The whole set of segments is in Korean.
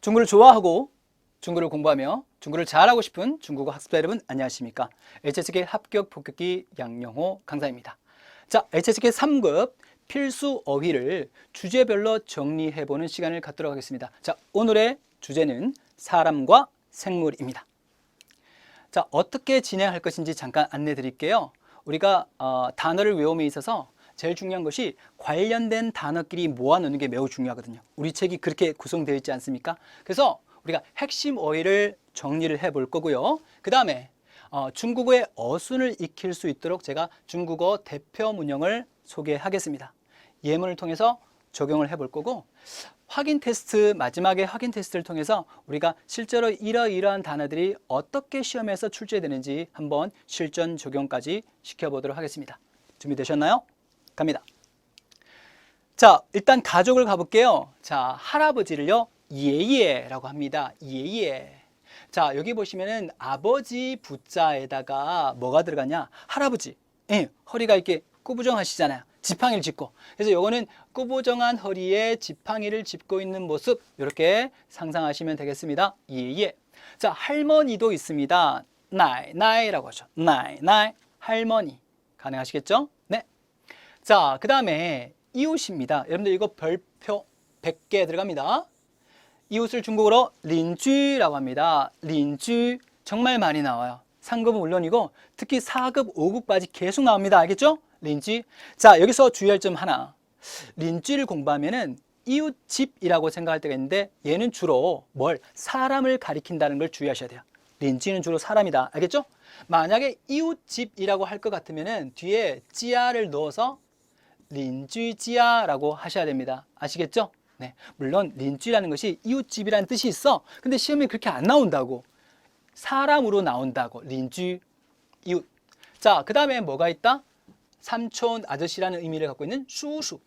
중국을 좋아하고 중국을 공부하며 중국을 잘하고 싶은 중국어 학습자 여러분 안녕하십니까? HSK 합격 복귀 양영호 강사입니다. 자, HSK 3급 필수 어휘를 주제별로 정리해보는 시간을 갖도록 하겠습니다. 자, 오늘의 주제는 사람과 생물입니다. 자, 어떻게 진행할 것인지 잠깐 안내 드릴게요. 우리가 어, 단어를 외움에 있어서 제일 중요한 것이 관련된 단어끼리 모아놓는 게 매우 중요하거든요. 우리 책이 그렇게 구성되어 있지 않습니까? 그래서 우리가 핵심 어휘를 정리를 해 볼 거고요. 그 다음에 어, 중국어의 어순을 익힐 수 있도록 제가 중국어 대표 문형을 소개하겠습니다. 예문을 통해서 적용을 해 볼 거고 확인 테스트 마지막에 확인 테스트를 통해서 우리가 실제로 이러이러한 단어들이 어떻게 시험에서 출제되는지 한번 실전 적용까지 시켜보도록 하겠습니다. 준비되셨나요? 갑니다. 자, 일단 가족을 가볼게요. 자, 할아버지를요, 예예라고 합니다. 예예. 자, 여기 보시면은 아버지 부자에다가 뭐가 들어가냐? 할아버지. 예, 허리가 이렇게 꾸부정하시잖아요. 지팡이를 짚고. 그래서 요거는 꾸부정한 허리에 지팡이를 짚고 있는 모습 이렇게 상상하시면 되겠습니다. 예예. 자, 할머니도 있습니다. 나이 나이라고 하죠. 나이 나이 할머니. 가능하시겠죠? 네. 자, 그 다음에 이웃입니다. 여러분들 이거 별표 100개 들어갑니다. 이웃을 중국어로 린쥐라고 합니다. 린쥐 정말 많이 나와요. 상급은 물론이고 특히 4급, 5급까지 계속 나옵니다. 알겠죠? 린쥐. 자, 여기서 주의할 점 하나. 린쥐를 공부하면은 이웃집이라고 생각할 때가 있는데 얘는 주로 뭘 사람을 가리킨다는 걸 주의하셔야 돼요. 린쥐는 주로 사람이다. 알겠죠? 만약에 이웃집이라고 할 것 같으면 은 뒤에 찌아를 넣어서 린쥐지아라고 하셔야 됩니다. 아시겠죠? 네. 물론 린쥐라는 것이 이웃집이라는 뜻이 있어. 근데 시험에 그렇게 안 나온다고. 사람으로 나온다고. 린쥐 이웃. 자, 그 다음에 뭐가 있다? 삼촌 아저씨라는 의미를 갖고 있는 수수.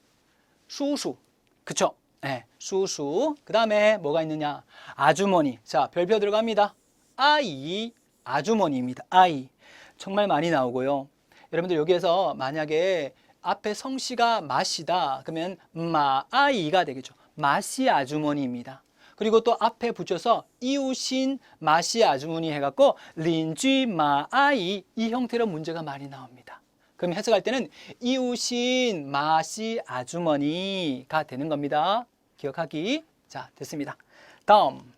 수수. 그쵸? 네. 수수. 그 다음에 뭐가 있느냐? 아주머니. 자, 별표 들어갑니다. 아이. 아주머니입니다. 아이. 정말 많이 나오고요. 여러분들 여기에서 만약에 앞에 성씨가 마시다 그러면 마아이가 되겠죠. 마시 아주머니입니다. 그리고 또 앞에 붙여서 이웃인 마시 아주머니 해갖고 린쥐 마아이 이 형태로 문제가 많이 나옵니다. 그럼 해석할 때는 이웃인 마시 아주머니가 되는 겁니다. 기억하기. 자, 됐습니다. 다음.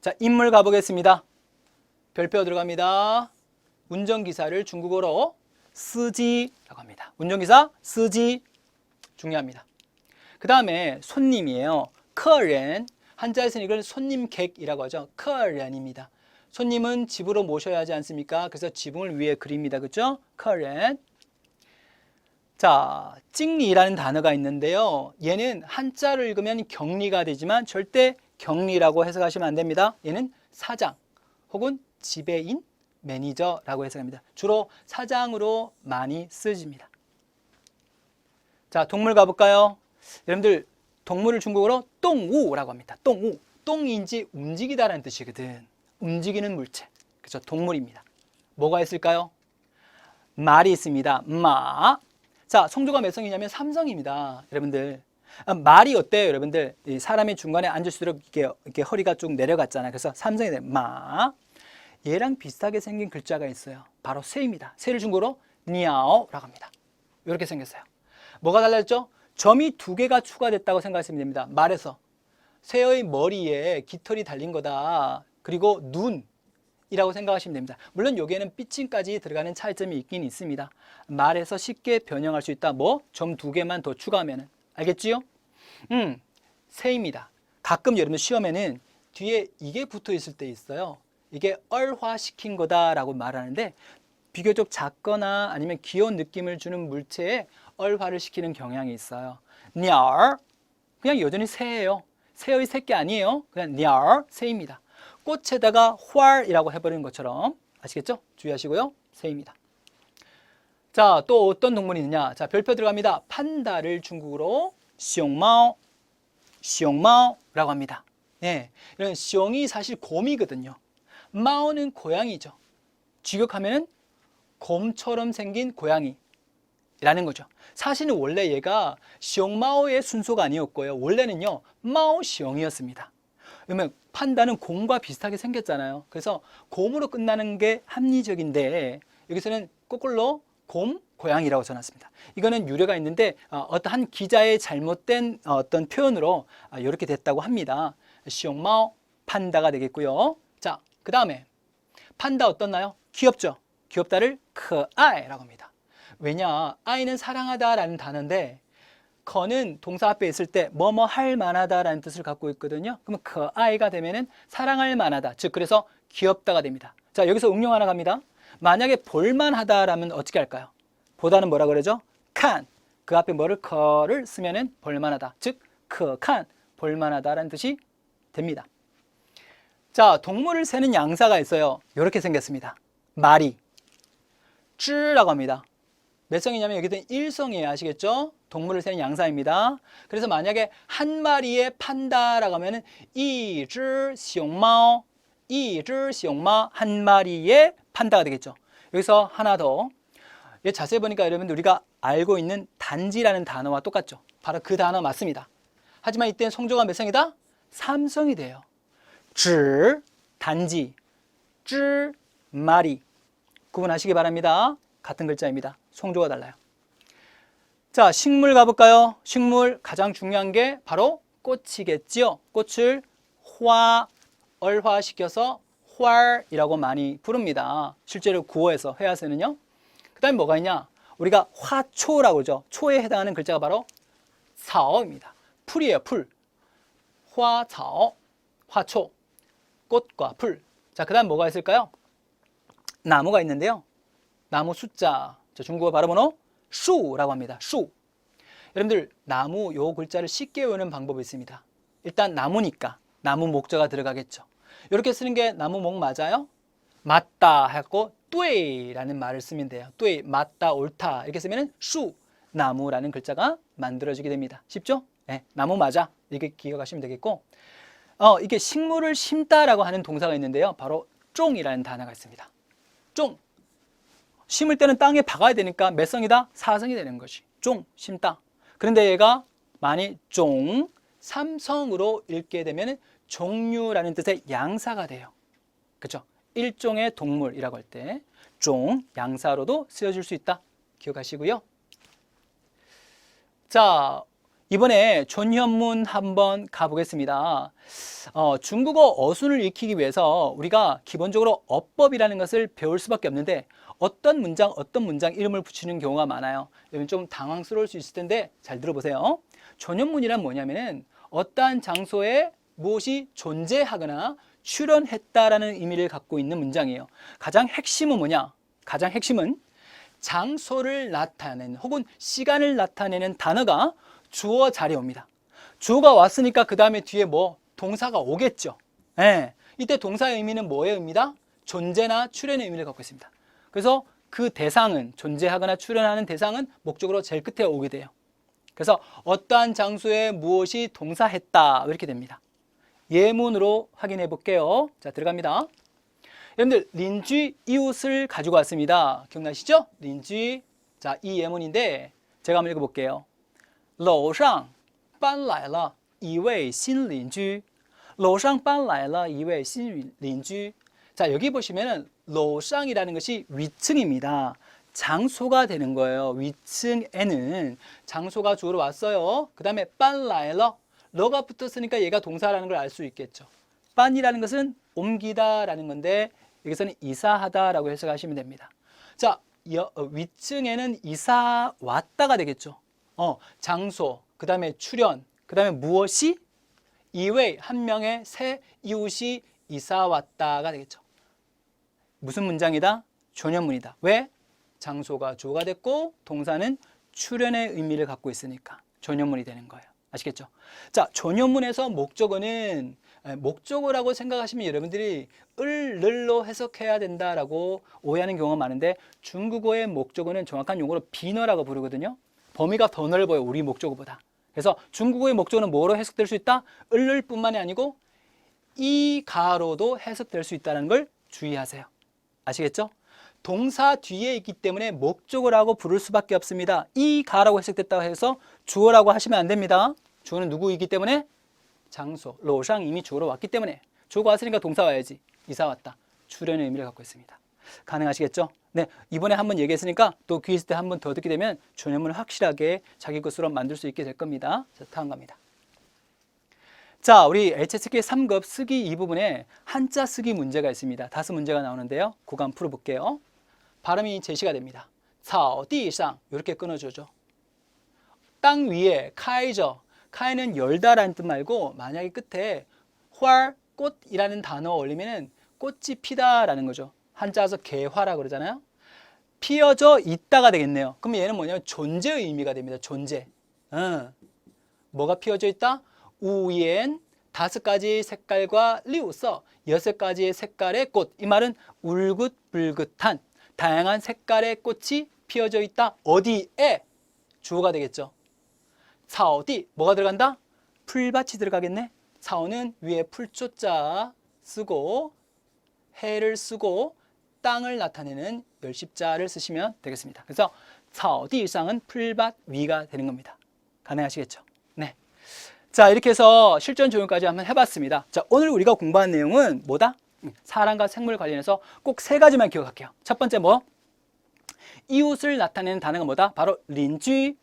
자, 인물 가보겠습니다. 별표 들어갑니다. 운전기사를 중국어로 쓰지라고 합니다. 운전기사 쓰지 중요합니다. 그 다음에 손님이에요. 커렌 한자에서는 이걸 손님객이라고 하죠. 커렌입니다. 손님은 집으로 모셔야 하지 않습니까? 그래서 지붕을 위에 그립니다. 그죠? 커렌 자, 찍리라는 단어가 있는데요. 얘는 한자를 읽으면 격리가 되지만 절대 격리라고 해석하시면 안 됩니다. 얘는 사장 혹은 지배인 매니저라고 해석합니다. 주로 사장으로 많이 쓰집니다. 자, 동물 가볼까요? 여러분들 동물을 중국어로 똥우라고 합니다. 똥우. 똥인지 움직이다라는 뜻이거든. 움직이는 물체. 그렇죠? 동물입니다. 뭐가 있을까요? 말이 있습니다. 마. 자, 성조가 몇 성이냐면 삼성입니다. 여러분들. 아, 말이 어때요, 여러분들? 이 사람이 중간에 앉을수록 이렇게, 이렇게 허리가 쭉 내려갔잖아요. 그래서 삼성이 돼. 마. 얘랑 비슷하게 생긴 글자가 있어요. 바로 새입니다. 새를 중국어로 니아오라고 합니다. 이렇게 생겼어요. 뭐가 달라졌죠? 점이 두 개가 추가됐다고 생각하시면 됩니다. 말에서 새의 머리에 깃털이 달린 거다. 그리고 눈이라고 생각하시면 됩니다. 물론 여기에는 삐칭까지 들어가는 차이점이 있긴 있습니다. 말에서 쉽게 변형할 수 있다. 뭐? 점 두 개만 더 추가하면은 알겠지요? 음, 새입니다. 가끔 여러분 시험에는 뒤에 이게 붙어 있을 때 있어요. 이게 얼화시킨 거다라고 말하는데 비교적 작거나 아니면 귀여운 느낌을 주는 물체에 얼화를 시키는 경향이 있어요. 鸟 그냥 여전히 새예요. 새의 새끼 아니에요. 그냥 鸟새입니다. 꽃에다가 활이라고 해버리는 것처럼 아시겠죠? 주의하시고요. 새입니다. 자, 또 어떤 동물이 있느냐? 자, 별표 들어갑니다. 판다를 중국어로 숑마오, 숑마오라고 합니다. 예, 이런 숑이 사실 곰이거든요. 마오는 고양이죠. 직역하면은 곰처럼 생긴 고양이라는 거죠. 사실은 원래 얘가 숑마오의 순서가 아니었고요. 원래는요, 마오숑이었습니다. 그러면 판다는 곰과 비슷하게 생겼잖아요. 그래서 곰으로 끝나는 게 합리적인데 여기서는 거꾸로 곰, 고양이라고 써놨습니다. 이거는 유래가 있는데 어, 어떠한 기자의 잘못된 어, 어떤 표현으로 아, 이렇게 됐다고 합니다. 시옹마오 판다가 되겠고요. 자, 그 다음에 판다 어떻나요? 귀엽죠? 귀엽다를 크아이라고 합니다. 왜냐? 아이는 사랑하다라는 단어인데 커는 동사 앞에 있을 때 뭐뭐 할 만하다라는 뜻을 갖고 있거든요. 그러면 그 아이가 되면은 사랑할 만하다. 즉 그래서 귀엽다가 됩니다. 자, 여기서 응용 하나 갑니다. 만약에 볼만하다라면 어떻게 할까요? 보다는 뭐라 그러죠? 칸. 그 앞에 뭐를 커를 쓰면은 볼만하다. 즉 크칸 볼만하다라는 뜻이 됩니다. 자, 동물을 세는 양사가 있어요. 이렇게 생겼습니다. 말이. 쯔라고 합니다. 몇 성이냐면 여기는 일성이에요 아시겠죠? 동물을 세는 양사입니다. 그래서 만약에 한 마리의 판다라고 하면은 이즈 시용마오 이즈 시용마 한 마리의 판다가 되겠죠. 여기서 하나 더. 얘 자세히 보니까 여러분 우리가 알고 있는 단지라는 단어와 똑같죠. 바로 그 단어 맞습니다. 하지만 이때 성조가 몇 성이다? 삼성이 돼요. 줄 단지 줄 말이 구분하시기 바랍니다. 같은 글자입니다. 성조가 달라요. 자, 식물 가볼까요? 식물 가장 중요한 게 바로 꽃이겠지요. 꽃을 화, 얼화시켜서 활이라고 많이 부릅니다. 실제로 구어에서 회화서는요. 그 다음에 뭐가 있냐? 우리가 화초라고 그러죠. 초에 해당하는 글자가 바로 사어입니다. 풀이에요, 풀. 화草, 화초. 꽃과 풀. 자, 그 다음 뭐가 있을까요? 나무가 있는데요. 나무 숫자, 저 중국어 발음으로 수라고 합니다. 수. 여러분들 나무 요 글자를 쉽게 외우는 방법이 있습니다. 일단 나무니까 나무 목자가 들어가겠죠. 이렇게 쓰는 게 나무 목 맞아요? 맞다 하고 对라는 말을 쓰면 돼요. 对 맞다 옳다 이렇게 쓰면은 수 나무라는 글자가 만들어지게 됩니다. 쉽죠? 네, 나무 맞아 이렇게 기억하시면 되겠고 어, 이게 식물을 심다라고 하는 동사가 있는데요. 바로 쫑이라는 단어가 있습니다. 쫑 심을 때는 땅에 박아야 되니까 몇 성이다? 사성이 되는 것이. 쫑, 심다. 그런데 얘가 많이 쫑, 삼성으로 읽게 되면 종류라는 뜻의 양사가 돼요. 그죠? 일종의 동물이라고 할때 쫑, 양사로도 쓰여질 수 있다. 기억하시고요. 자, 이번에 존현문 한번 가보겠습니다. 어, 중국어 어순을 익히기 위해서 우리가 기본적으로 어법이라는 것을 배울 수밖에 없는데 어떤 문장, 어떤 문장 이름을 붙이는 경우가 많아요. 여러분 좀 당황스러울 수 있을 텐데 잘 들어보세요. 존현문이란 뭐냐면은 어떠한 장소에 무엇이 존재하거나 출현했다라는 의미를 갖고 있는 문장이에요. 가장 핵심은 뭐냐? 가장 핵심은 장소를 나타내는 혹은 시간을 나타내는 단어가 주어 자리에 옵니다. 주어가 왔으니까 그 다음에 뒤에 뭐 동사가 오겠죠. 예. 이때 동사의 의미는 뭐의 의미다? 존재나 출현의 의미를 갖고 있습니다. 그래서 그 대상은 존재하거나 출현하는 대상은 목적으로 제일 끝에 오게 돼요. 그래서 어떠한 장소에 무엇이 동사했다 이렇게 됩니다. 예문으로 확인해 볼게요. 자 들어갑니다. 여러분들 린쥐 이웃을 가지고 왔습니다. 기억나시죠? 린쥐 자이 예문인데 제가 한번 읽어볼게요. 楼上搬来了一位新邻居.楼上搬来了一位新邻居. 자, 여기 보시면은 로상이라는 것이 위층입니다. 장소가 되는 거예요. 위층에는 장소가 주로 왔어요. 그 다음에 빤라일러 러가 붙었으니까 얘가 동사라는 걸 알 수 있겠죠. 빤이라는 것은 옮기다라는 건데 여기서는 이사하다라고 해석하시면 됩니다. 자, 여, 어, 위층에는 이사 왔다가 되겠죠. 어, 장소, 그 다음에 출현, 그 다음에 무엇이 이외 한 명의 새 이웃이 이사 왔다가 되겠죠. 무슨 문장이다? 조년문이다. 왜? 장소가 주어가 됐고 동사는 출현의 의미를 갖고 있으니까 조년문이 되는 거예요. 아시겠죠? 자, 조년문에서 목적어는 목적어라고 생각하시면 여러분들이 을, 늘로 해석해야 된다라고 오해하는 경우가 많은데 중국어의 목적어는 정확한 용어로 비너라고 부르거든요. 범위가 더 넓어요. 우리 목적어보다. 그래서 중국어의 목적어는 뭐로 해석될 수 있다? 을을 뿐만이 아니고 이 가로도 해석될 수 있다는 걸 주의하세요. 아시겠죠? 동사 뒤에 있기 때문에 목적어라고 부를 수밖에 없습니다. 이 가라고 해석됐다고 해서 주어라고 하시면 안 됩니다. 주어는 누구이기 때문에 장소, 로상 이미 주어로 왔기 때문에 주어가 왔으니까 동사 와야지. 이사 왔다. 출연의 의미를 갖고 있습니다. 가능하시겠죠? 네, 이번에 한번 얘기했으니까 또 귀 있을 때 한 번 더 듣게 되면 전형문을 확실하게 자기 것으로 만들 수 있게 될 겁니다. 자, 다음 갑니다. 자, 우리 HSK 3급 쓰기 이 부분에 한자 쓰기 문제가 있습니다. 다섯 문제가 나오는데요. 그거 한번 풀어볼게요. 발음이 제시가 됩니다. 草地上 이렇게 끊어주죠. 땅 위에 카이저 카이는 열다라는 뜻 말고 만약에 끝에 활, 꽃이라는 단어 올리면은 꽃이 피다라는 거죠. 한자에서 개화라 그러잖아요. 피어져 있다가 되겠네요. 그럼 얘는 뭐냐면 존재의 의미가 됩니다. 존재. 어. 뭐가 피어져 있다? 우엔 다섯 가지 색깔과 리우서 여섯 가지의 색깔의 꽃. 이 말은 울긋불긋한 다양한 색깔의 꽃이 피어져 있다. 어디에? 주어가 되겠죠. 차어디 뭐가 들어간다? 풀밭이 들어가겠네. 차어는 위에 풀초자 쓰고 해를 쓰고 땅을 나타내는 열십자를 쓰시면 되겠습니다. 그래서 차어디상은 풀밭 위가 되는 겁니다. 가능하시겠죠? 네. 자 이렇게 해서 실전 조용까지 한번 해봤습니다. 자 오늘 우리가 공부한 내용은 뭐다? 음, 사람과 생물 관련해서 꼭 세 가지만 기억할게요. 첫 번째 뭐? 이웃을 나타내는 단어가 뭐다? 바로 린쥐,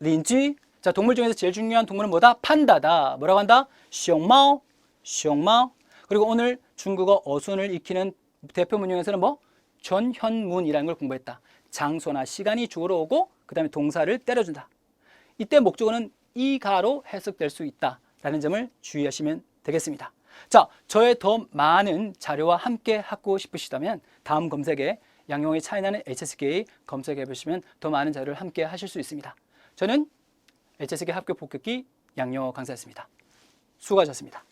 린쥐. 자 동물 중에서 제일 중요한 동물은 뭐다? 판다다. 뭐라고 한다? 숑마오, 숑마오. 그리고 오늘 중국어 어순을 익히는 대표 문형에서는 뭐? 전현문이라는 걸 공부했다. 장소나 시간이 주어로 오고 그 다음에 동사를 때려준다. 이때 목적어는 이가로 해석될 수 있다라는 점을 주의하시면 되겠습니다. 자, 저의 더 많은 자료와 함께 하고 싶으시다면 다음 검색에 양용의 차이나는 HSK 검색해 보시면 더 많은 자료를 함께 하실 수 있습니다. 저는 HSK 합격 복귀 양용어 강사였습니다. 수고하셨습니다.